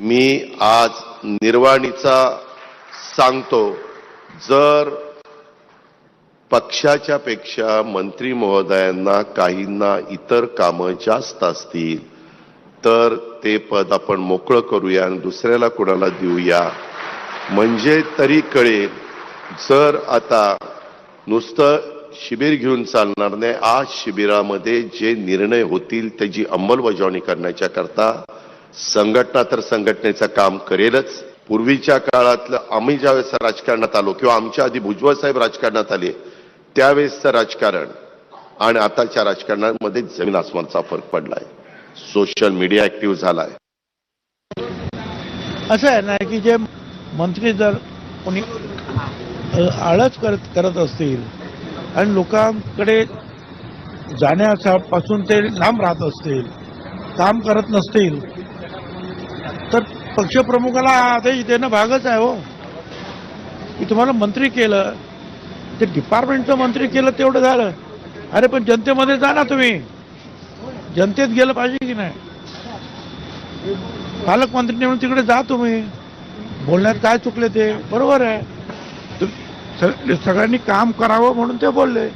मी आज निर्वाणीचा सांगतो जर पक्षाच्या पेक्षा मंत्री महोदयांना काहींना इतर कामं जास्त असतील तर ते पद आपण मोकळं करूया आणि दुसऱ्याला कोणाला देऊया? म्हणजे तरी कळेल जर आता नुसतं शिबिर घेऊन चालणार नाही आज शिबिरामध्ये जे निर्णय होतील त्याची अंमलबजावणी करण्याच्या करता संघटना तर संघटनेचं काम करेलच. पूर्वीच्या काळातलं आम्ही ज्यावेळेस राजकारणात आलो किंवा आमच्या आधी भुजबळ साहेब राजकारणात आले त्यावेळेसचं राजकारण आणि आताच्या राजकारणामध्ये जमीन आसमानचा फरक पडलाय. सोशल मीडिया ऍक्टिव्ह झालाय. असं आहे ना की जे मंत्री जर कोणी आळच आळस करत करत असतील आणि लोकांकडे जाण्यापासून ते लांब राहत असतील काम करत नसतील तर पक्षप्रमुखाला आदेश देणं भागच आहे हो. की तुम्हाला मंत्री केलं ते डिपार्टमेंटचं मंत्री केलं तेवढं झालं. अरे पण जनतेमध्ये जा ना तुम्ही. जनतेत गेलं पाहिजे की नाही? पालकमंत्री म्हणून तिकडे जा तुम्ही. बोलण्यात काय चुकले ते? बरोबर आहे. सगळ्यांनी काम करावं म्हणून ते बोलले.